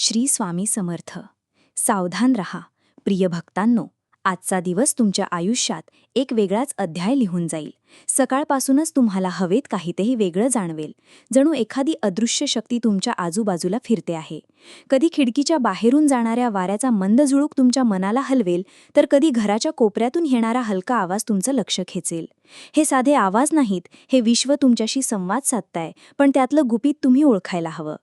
श्री स्वामी समर्थ. सावधान रहा. प्रिय भक्तांनो आजचा दिवस तुमच्या आयुष्यात एक वेगळाच अध्याय लिहून जाईल. सकाळपासूनच तुम्हाला हवेत काहीतरी वेगळं जाणवेल. जणू एखादी अदृश्य शक्ती तुमच्या आजूबाजूला फिरते आहे. कधी खिडकीच्या बाहेरून जाणाऱ्या वाऱ्याचा मंद झुळूक तुमच्या मनाला हलवेल तर कधी घराच्या कोपऱ्यातून येणारा हलका आवाज तुमचं लक्ष खेचेल. हे साधे आवाज नाहीत हे विश्व तुमच्याशी संवाद साधताय पण त्यातलं गुपित तुम्ही ओळखायला हवं.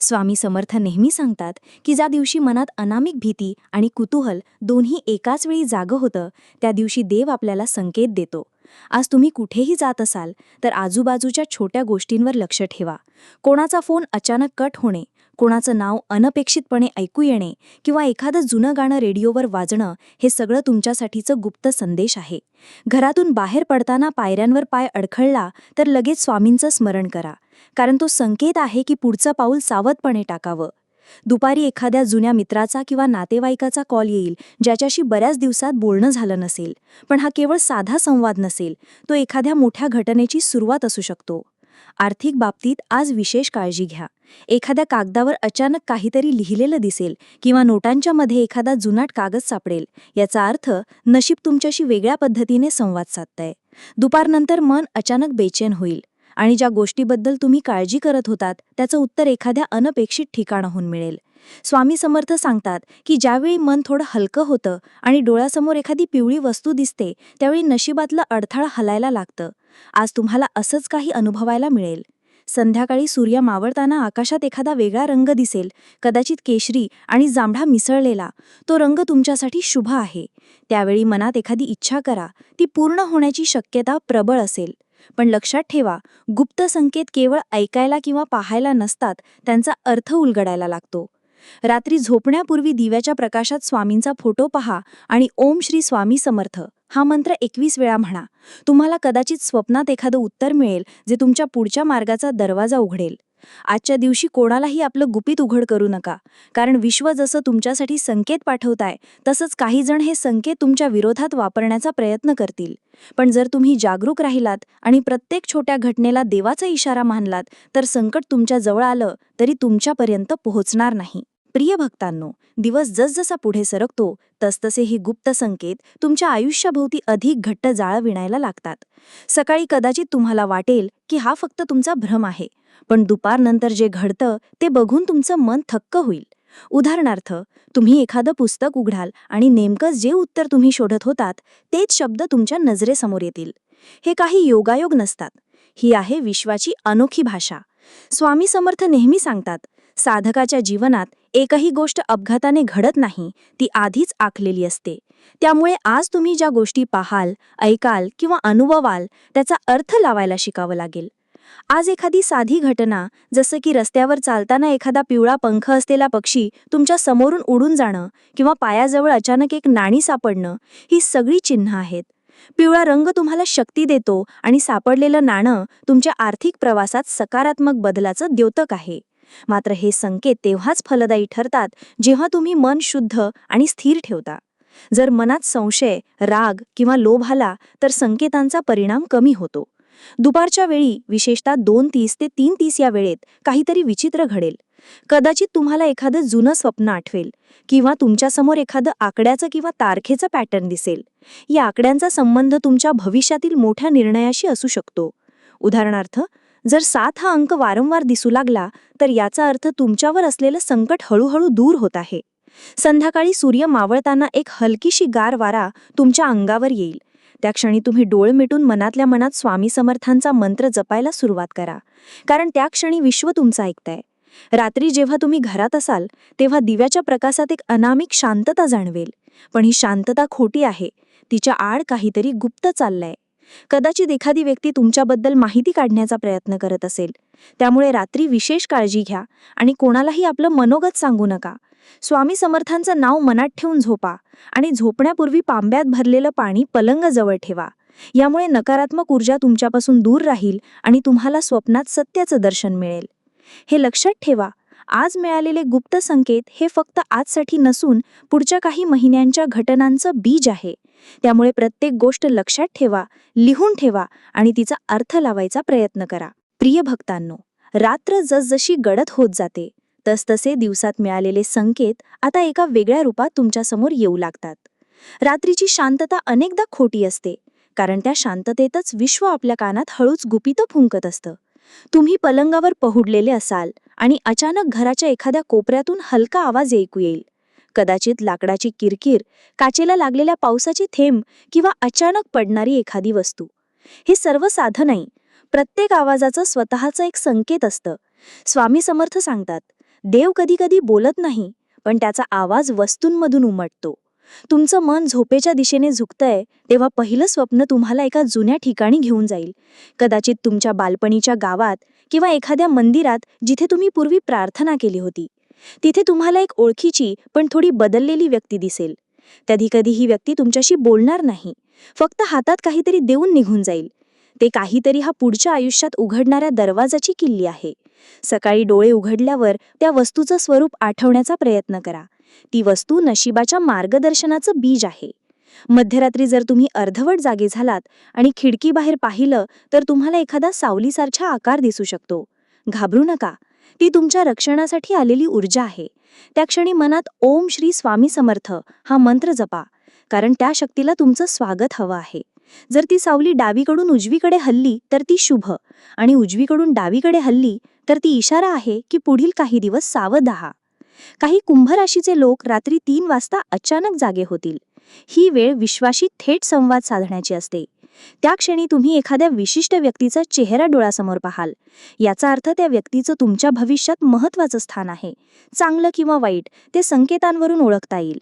स्वामी समर्थ नेहमी सांगतात की ज्या दिवशी मनात अनामिक भीती आणि कुतूहल दोन्ही एकाच वेळी जागं होतं त्या दिवशी देव आपल्याला संकेत देतो. आज तुम्ही कुठेही जात असाल तर आजूबाजूच्या छोट्या गोष्टींवर लक्ष ठेवा. कोणाचा फोन अचानक कट होणे कोणाचं नाव अनपेक्षितपणे ऐकू येणे किंवा एखादं जुनं गाणं रेडिओवर वाजणं हे सगळं तुमच्यासाठीचं गुप्त संदेश आहे. घरातून बाहेर पडताना पायऱ्यांवर पाय अडखळला तर लगेच स्वामींचं स्मरण करा. कारण तो संकेत आहे की पुढचं पाऊल सावधपणे टाकावं. दुपारी एखाद्या जुन्या मित्राचा किंवा नातेवाईकाचा कॉल येईल ज्याच्याशी बऱ्याच दिवसात बोलणं झालं नसेल. पण हा केवळ साधा संवाद नसेल तो एखाद्या मोठ्या घटनेची सुरुवात असू शकतो. आर्थिक बाबतीत आज विशेष काळजी घ्या. एखाद्या कागदावर अचानक काहीतरी लिहिलेलं दिसेल किंवा नोटांच्या मध्ये एखादा जुनाट कागद सापडेल याचा अर्थ नशीब तुमच्याशी वेगळ्या पद्धतीने संवाद साधतंय. दुपारनंतर मन अचानक बेचैन होईल. आणि ज्या गोष्टीबद्दल तुम्ही काळजी करत होतात त्याचं उत्तर एखाद्या अनपेक्षित ठिकाणाहून मिळेल. स्वामी समर्थ सांगतात की ज्यावेळी मन थोडं हलकं होतं आणि डोळ्यासमोर एखादी पिवळी वस्तू दिसते त्यावेळी नशिबातलं अडथळा हलायला लागतं. आज तुम्हाला असंच काही अनुभवायला मिळेल. संध्याकाळी सूर्य मावळताना आकाशात एखादा वेगळा रंग दिसेल कदाचित केशरी आणि जांभळा मिसळलेला. तो रंग तुमच्यासाठी शुभ आहे. त्यावेळी मनात एखादी इच्छा करा ती पूर्ण होण्याची शक्यता प्रबळ असेल. पण लक्षात ठेवा गुप्त संकेत केवळ ऐकायला किंवा पाहायला नसतात त्यांचा अर्थ उलगडायला लागतो. रात्री झोपण्यापूर्वी दिव्याच्या प्रकाशात स्वामींचा फोटो पहा आणि ओम श्री स्वामी समर्थ हा मंत्र एकवीस वेळा म्हणा. तुम्हाला कदाचित स्वप्नात एखादं उत्तर मिळेल जे तुमच्या पुढच्या मार्गाचा दरवाजा उघडेल. आजच्या दिवशी कोणालाही आपलं गुपित उघड करू नका. कारण विश्व जसं तुमच्यासाठी संकेत पाठवताय तसंच काही जण हे संकेत तुमच्या विरोधात वापरण्याचा प्रयत्न करतील. पण जर तुम्ही जागरूक राहिलात आणि प्रत्येक छोट्या घटनेला देवाचा इशारा मानलात तर संकट तुमच्या जवळ आलं तरी तुमच्यापर्यंत पोहोचणार नाही. प्रिय भक्तांनो दिवस जसजसा पुढे सरकतो तसतसे ही गुप्त संकेत तुमच्या आयुष्याभोवती अधिक घट्ट जाळं विणायला लागतात. सकाळी कदाचित तुम्हाला वाटेल की हा फक्त तुमचा भ्रम आहे पण दुपारनंतर जे घडतं ते बघून तुमचं मन थक्क होईल. उदाहरणार्थ तुम्ही एखादं पुस्तक उघडाल आणि नेमकं जे उत्तर तुम्ही शोधत होतात तेच शब्द तुमच्या नजरेसमोर येतील. हे काही योगायोग नसतात. ही आहे विश्वाची अनोखी भाषा. स्वामी समर्थ नेहमी सांगतात साधकाच्या जीवनात एकही गोष्ट अपघाताने घडत नाही ती आधीच आखलेली असते. त्यामुळे आज तुम्ही ज्या गोष्टी पाहाल ऐकाल किंवा अनुभवाल त्याचा अर्थ लावायला शिकावं लागेल. आज एखादी साधी घटना जसं की रस्त्यावर चालताना एखादा पिवळा पंख असलेला पक्षी तुमच्या समोरून उडून जाणं किंवा पायाजवळ अचानक एक नाणी सापडणं ही सगळी चिन्ह आहेत. पिवळा रंग तुम्हाला शक्ती देतो आणि सापडलेलं नाणं तुमच्या आर्थिक प्रवासात सकारात्मक बदलाचं द्योतक आहे. मात्र हे संकेत तेव्हाच फलदायी ठरतात जेव्हा तुम्ही मन शुद्ध आणि स्थिर ठेवता. जर मनात संशय राग किंवा लोभ आला तर संकेतांचा परिणाम कमी होतो. दुपारच्या वेळी विशेषतः दोन तीस ते तीन तीस या वेळेत काहीतरी विचित्र घडेल. कदाचित तुम्हाला एखादं जुनं स्वप्न आठवेल किंवा तुमच्यासमोर एखादं आकड्याचं किंवा तारखेचं पॅटर्न दिसेल. या आकड्यांचा संबंध तुमच्या भविष्यातील मोठ्या निर्णयाशी असू शकतो. उदाहरणार्थ जर सात हा अंक वारंवार दिसू लागला तर याचा अर्थ तुमच्यावर असलेलं संकट हळूहळू दूर होत आहे. संध्याकाळी सूर्य मावळताना एक हलकीशी गार वारा तुमच्या अंगावर येईल. त्या क्षणी तुम्ही डोळ मिटून मनातल्या मनात स्वामी समर्थांचा मंत्र जपायला सुरुवात करा. कारण त्या क्षणी विश्व तुमचं ऐकताय. रात्री जेव्हा तुम्ही घरात असाल तेव्हा दिव्याच्या प्रकाशात एक अनामिक शांतता जाणवेल. पण ही शांतता खोटी आहे. तिच्या आड काहीतरी गुप्त चाललंय. कदाचित एखादी व्यक्ती तुमच्याबद्दल माहिती काढण्याचा प्रयत्न करत असेल. त्यामुळे रात्री विशेष काळजी घ्या आणि कोणालाही आपलं मनोगत सांगू नका. स्वामी समर्थांचं नाव मनात ठेवून झोपा आणि झोपण्यापूर्वी पांब्यात भरलेलं पाणी पलंगजवळ ठेवा. यामुळे नकारात्मक ऊर्जा तुमच्यापासून दूर राहील आणि तुम्हाला स्वप्नात सत्याचं दर्शन मिळेल. हे लक्षात ठेवा आज मिळालेले गुप्त संकेत हे फक्त आजसाठी नसून पुढच्या काही महिन्यांच्या घटनांचं बीज आहे. त्यामुळे प्रत्येक गोष्ट लक्षात ठेवा लिहून ठेवा आणि तिचा अर्थ लावायचा प्रयत्न करा. प्रिय भक्तांनो रात्र जसजशी गडद होत जाते तसतसे दिवसात मिळालेले संकेत आता एका वेगळ्या रूपात तुमच्यासमोर येऊ लागतात. रात्रीची शांतता अनेकदा खोटी असते कारण त्या शांततेतच विश्व आपल्या कानात हळूच गुपितं फुंकत असतं. तुम्ही पलंगावर पहुडलेले असाल आणि अचानक घराच्या एखाद्या कोपऱ्यातून हलका आवाज ऐकू येईल. कदाचित लाकडाची किरकिर काचेला लागलेल्या पावसाची थेंब किंवा अचानक पडणारी एखादी वस्तू. हे सर्व साधं नाही. प्रत्येक आवाजाचं स्वतःचं एक संकेत असतं. स्वामी समर्थ सांगतात देव कधी कधी बोलत नाही पण त्याचा आवाज वस्तूंमधून उमटतो. तुमचं मन झोपेच्या दिशेने झुकतंय तेव्हा पहिलं स्वप्न तुम्हाला एका जुन्या ठिकाणी घेऊन जाईल. कदाचित तुमच्या बालपणीच्या गावात किंवा एखाद्या मंदिरात जिथे तुम्ही पूर्वी प्रार्थना केली होती. तिथे तुम्हाला एक ओळखीची पण थोडी बदललेली व्यक्ती दिसेल. कधी कधी ही व्यक्ती तुमच्याशी बोलणार नाही. फक्त हातात काहीतरी देऊन निघून जाईल. ते काहीतरी हा पुढच्या आयुष्यात उघडणाऱ्या दरवाजाची किल्ली आहे. सकाळी डोळे उघडल्यावर त्या वस्तूचं स्वरूप आठवण्याचा प्रयत्न करा. ती वस्तू नशिबाच्या मार्गदर्शनाचं बीज आहे. मध्यरात्री जर तुम्ही अर्धवट जागे झालात आणि खिडकीबाहेर पाहिलं तर तुम्हाला एखादा सावलीसारखा आकार दिसू शकतो. घाबरू नका. ती तुमच्या रक्षणासाठी आलेली ऊर्जा आहे. त्या क्षणी मनात ओम श्री स्वामी समर्थ हा मंत्र जपा कारण त्या शक्तीला तुमचं स्वागत हवं आहे. जर ती सावली डावीकडून उजवीकडे हल्ली तर ती शुभ. आणि उजवीकडून डावीकडे हल्ली तर ती इशारा आहे की पुढील काही दिवस सावध आहा काही कुंभ राशीचे लोक रात्री तीन वाजता अचानक जागे होतील. ही वेळ विश्वाशी थेट संवाद साधण्याची असते. त्या क्षणी तुम्ही एखाद्या विशिष्ट व्यक्तीचा चेहरा डोळ्यासमोर पाहाल. याचा अर्थ त्या व्यक्तीचं तुमच्या भविष्यात महत्वाचं स्थान आहे. चांगलं किंवा वाईट ते संकेतांवरून ओळखता येईल.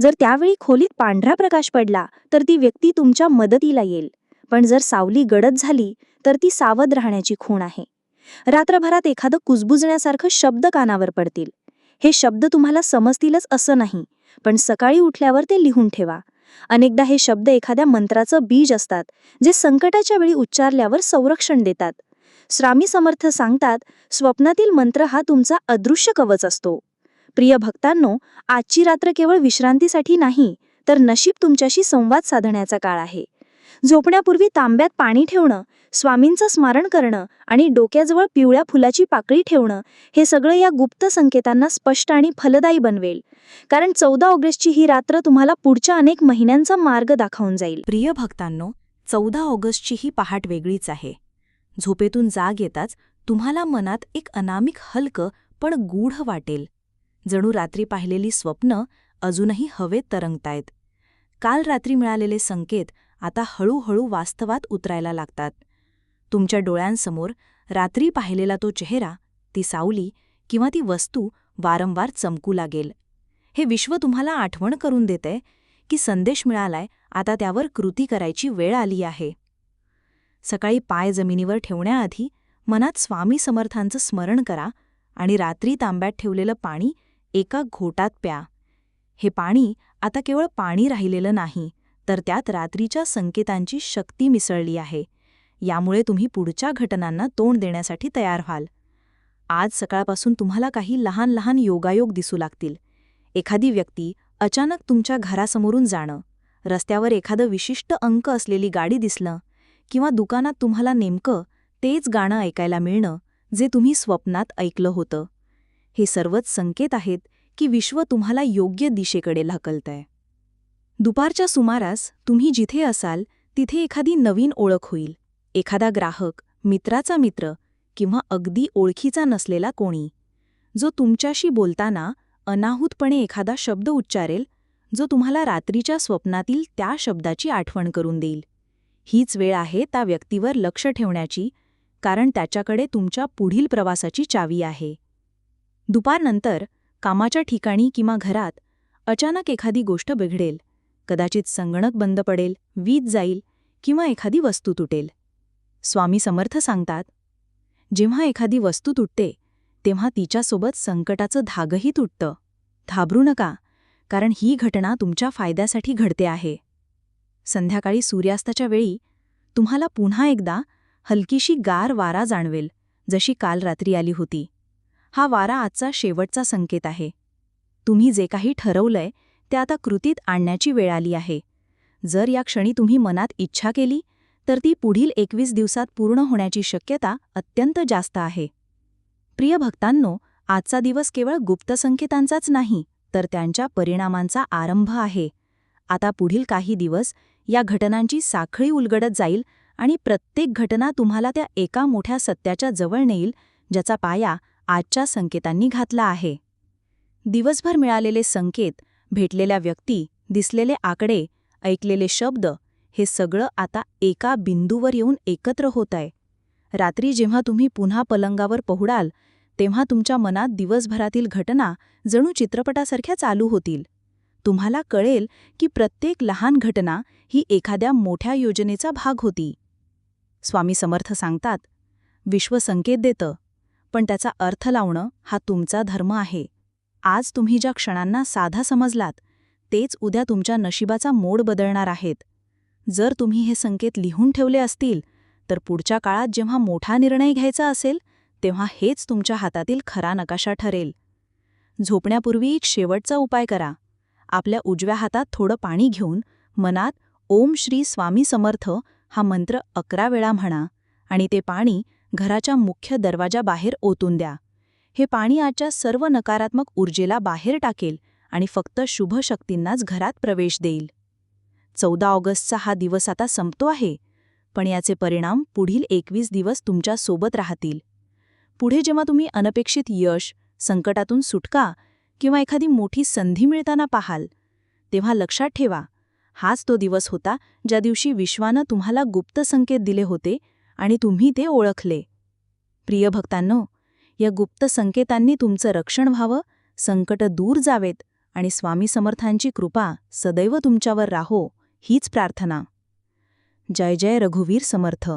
जर त्यावेळी खोलीत पांढरा प्रकाश पडला तर ती व्यक्ती तुमच्या मदतीला येईल. पण जर सावली गडद झाली तर ती सावध राहण्याची खूण आहे. रात्रभरात एखादं कुजबुजण्यासारखं शब्द कानावर पडतील. हे शब्द तुम्हाला समजतीलच असं नाही पण सकाळी उठल्यावर ते लिहून ठेवा. अनेकदा हे शब्द एखाद्या मंत्राचं बीज असतात जे संकटाच्या वेळी उच्चारल्यावर संरक्षण देतात. स्वामी समर्थ सांगतात स्वप्नातील मंत्र हा तुमचा अदृश्य कवच असतो. प्रिय भक्तांनो आजची रात्र केवळ विश्रांतीसाठी नाही तर नशीब तुमच्याशी संवाद साधण्याचा काळ आहे. झोपण्यापूर्वी तांब्यात पाणी ठेवणं स्वामींचं स्मरण करणं आणि डोक्याजवळ पिवळ्या फुलाची पाकळी ठेवणं हे सगळं या गुप्त संकेतांना स्पष्ट आणि फलदायी बनवेल. कारण चौदा ऑगस्टची ही रात्र तुम्हाला पुढच्या अनेक महिन्यांचा मार्ग दाखवून जाईल. प्रिय भक्तांनो चौदा ऑगस्टची ही पहाट वेगळीच आहे. झोपेतून जाग येताच तुम्हाला मनात एक अनामिक हलकं पण गूढ वाटेल. जणू रात्री पाहिलेली स्वप्न अजूनही हवेत तरंगतायत. काल रात्री मिळालेले संकेत आता हळूहळू वास्तवात उतरायला लागतात. तुमच्या डोळ्यांसमोर रात्री पाहिलेला तो चेहरा ती सावली किंवा ती वस्तू वारंवार चमकू लागेल. हे विश्व तुम्हाला आठवण करून देतंय की संदेश मिळालाय आता त्यावर कृती करायची वेळ आली आहे. सकाळी पाय जमिनीवर ठेवण्याआधी मनात स्वामी समर्थांचं स्मरण करा आणि रात्री तांब्यात ठेवलेलं पाणी एका घोटात प्या. हे पाणी आता केवळ पाणी राहिलेलं नाही तर त्यात रात्रीच्या संकेतांची शक्ती मिसळली आहे. यामुळे तुम्ही पुढच्या घटनांना तोंड देण्यासाठी तयार व्हाल. आज सकाळपासून तुम्हाला काही लहान लहान योगायोग दिसू लागतील. एखादी व्यक्ती अचानक तुमच्या घरासमोरून जाणं रस्त्यावर एखादं विशिष्ट अंक असलेली गाडी दिसलं किंवा दुकानात तुम्हाला नेमकं तेच गाणं ऐकायला मिळणं जे तुम्ही स्वप्नात ऐकलं होतं. हे सर्वच संकेत आहेत की विश्व तुम्हाला योग्य दिशेकडे ढकलतंय. दुपारच्या सुमारास तुम्ही जिथे असाल तिथे एखादी नवीन ओळख होईल. एखादा ग्राहक मित्राचा मित्र किंवा अगदी ओळखीचा नसलेला कोणी. जो तुमच्याशी बोलताना अनाहूतपणे एखादा शब्द उच्चारेल जो तुम्हाला रात्रीच्या स्वप्नातील त्या शब्दाची आठवण करून देईल. हीच वेळ आहे त्या व्यक्तीवर लक्ष ठेवण्याची कारण त्याच्याकडे तुमच्या पुढील प्रवासाची चावी आहे. दुपारनंतर कामाच्या ठिकाणी किंवा घरात अचानक एखादी गोष्ट बिघडेल कदाचित संगणक बंद पडेल वीज जाईल किंवा एखादी वस्तू तुटेल. स्वामी समर्थ सांगतात जेव्हा एखादी वस्तू तुटते तेव्हा तिच्यासोबत संकटाचं धागही तुटतं. घाबरू नका कारण ही घटना तुमच्या फायद्यासाठी घडते आहे. संध्याकाळी सूर्यास्ताच्या वेळी तुम्हाला पुन्हा एकदा हलकीशी गार वारा जाणवेल जशी काल रात्री आली होती. हा वारा आजचा शेवटचा संकेत आहे. तुम्ही जे काही ठरवलंय ते आता कृतीत आणण्याची वेळ आली आहे. जर या क्षणी तुम्ही मनात इच्छा केली तर ती पुढील एकवीस दिवसात पूर्ण होण्याची शक्यता अत्यंत जास्त आहे. प्रिय भक्तांनो आजचा दिवस केवळ गुप्त संकेतांचाच नाही तर त्यांच्या परिणामांचा आरंभ आहे. आता पुढील काही दिवस या घटनांची साखळी उलगडत जाईल आणि प्रत्येक घटना तुम्हाला त्या एका मोठ्या सत्याच्या जवळ नेईल ज्याचा पाया आजच्या संकेतांनी घातला आहे. दिवसभर मिळालेले संकेत भेटलेल्या व्यक्ती दिसलेले आकडे ऐकलेले शब्द हे सगळं आता एका बिंदूवर येऊन एकत्र होत आहे रात्री जेव्हा तुम्ही पुन्हा पलंगावर पोहडाल तेव्हा तुमच्या मनात दिवसभरातील घटना जणू चित्रपटासारख्या चालू होतील. तुम्हाला कळेल की प्रत्येक लहान घटना ही एखाद्या मोठ्या योजनेचा भाग होती. स्वामी समर्थ सांगतात विश्व संकेत देतं पण त्याचा अर्थ लावणं हा तुमचा धर्म आहे. आज तुम्ही ज्या क्षणांना साधा समजलात तेच उद्या तुमच्या नशिबाचा मोड बदलणार आहेत. जर तुम्ही हे संकेत लिहून ठेवले असतील तर पुढच्या काळात जेव्हा मोठा निर्णय घ्यायचा असेल तेव्हा हेच तुमच्या हातातील खरा नकाशा ठरेल. झोपण्यापूर्वी एक शेवटचा उपाय करा. आपल्या उजव्या हातात थोडं पाणी घेऊन मनात ओम श्री स्वामी समर्थ हा मंत्र अकरा वेळा म्हणा आणि ते पाणी घराच्या मुख्य दरवाजाबाहेर ओतून द्या. हे पाणी आजच्या सर्व नकारात्मक ऊर्जेला बाहेर टाकेल आणि फक्त शुभ शक्तींनाच घरात प्रवेश देईल. चौदा ऑगस्टचा हा दिवस आता संपतो आहे पण याचे परिणाम पुढील एकवीस दिवस तुमच्यासोबत राहतील. पुढे जेव्हा तुम्ही अनपेक्षित यश संकटातून सुटका किंवा एखादी मोठी संधी मिळताना पाहाल तेव्हा लक्षात ठेवा हाच तो दिवस होता ज्या दिवशी विश्वानं तुम्हाला गुप्त संकेत दिले होते आणि तुम्ही ते ओळखले. प्रिय भक्तांनो या गुप्त संकेतांनी तुमचं रक्षण व्हावं संकट दूर जावेत आणि स्वामी समर्थांची कृपा सदैव तुमच्यावर राहो हीच प्रार्थना. जय जय रघुवीर समर्थ.